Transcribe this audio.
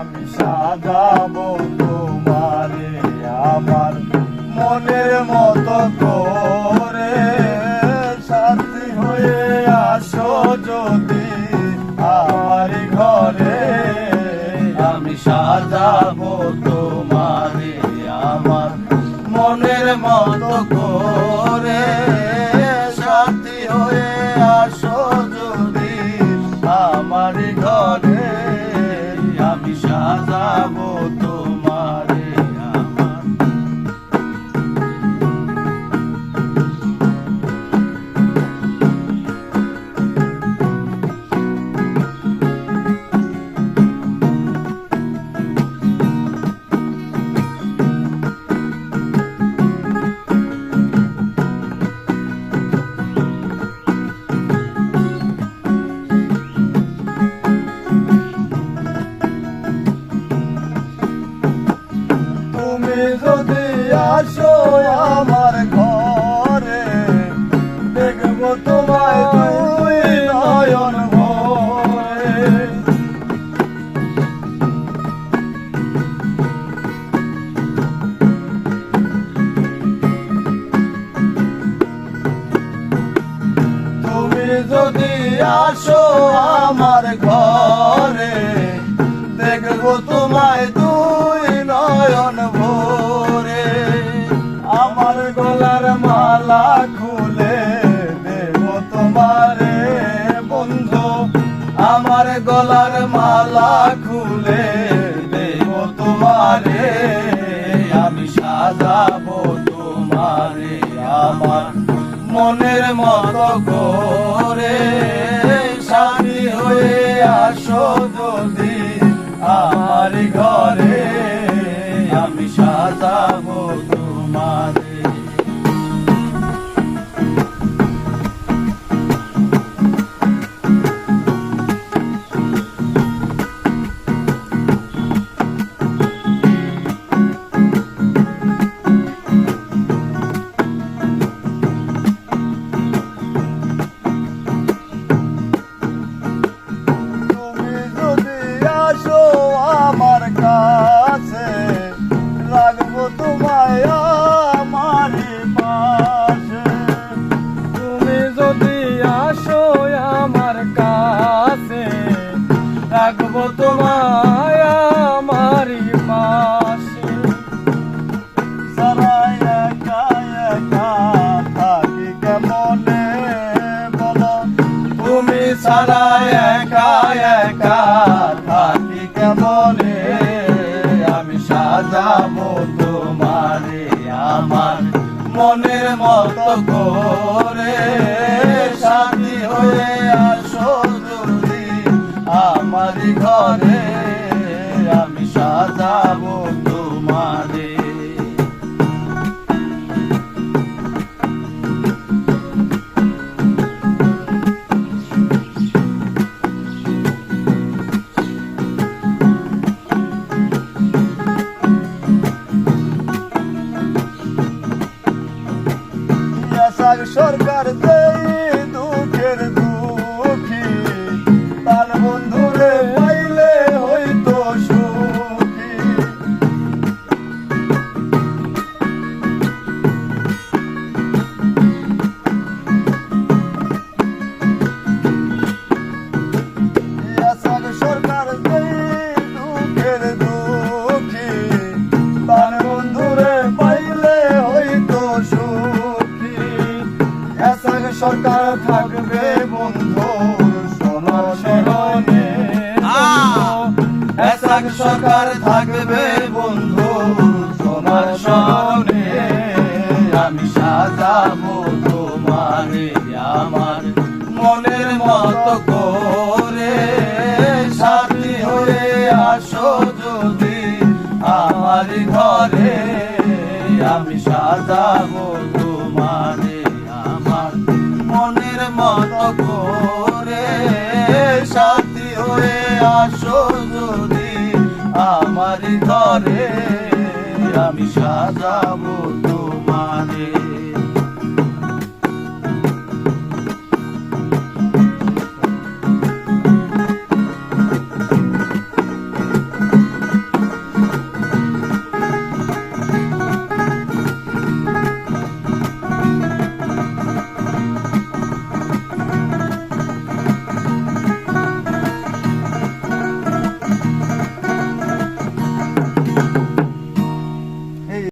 আমি সাজাবো তোমারে আমার মনের মতো করে। সাথী হয়ে আসো যদি আমার ঘরে। আমি সাজাবো তোমারে আমার মনের মতো করে। সাথী হয়ে আসো আমার ঘরে। দেখব তোমায় নয়ন ভরে। তুমি যদি আসো আমার ঘরে দেখব তোমায় দুই গলার মালা খুলে দেব তোমারে বন্ধু। আমার গলার মালা খুলে দেব তোমারে। একা একা থাকি কেমনে? আমি তোমারে আমার মনের মতো করে। শান্তি হয়ে আসো যদি আমার ঘরে। আমি সাজাবো সরকার দেয় দুঃখের দুঃখী সরকার থাকবে বন্ধু সোনার স্মরণে এসাক সরকার থাকবে বন্ধু সোনার স্মরণে আমি সাজাবো তোমারে আমার মনের মতো করে। সাথী হয়ে আসো যদি আমার ঘরে। আমি সাজাবো আসো যদি আমার ঘরে আমি সাজাবো তোমারে।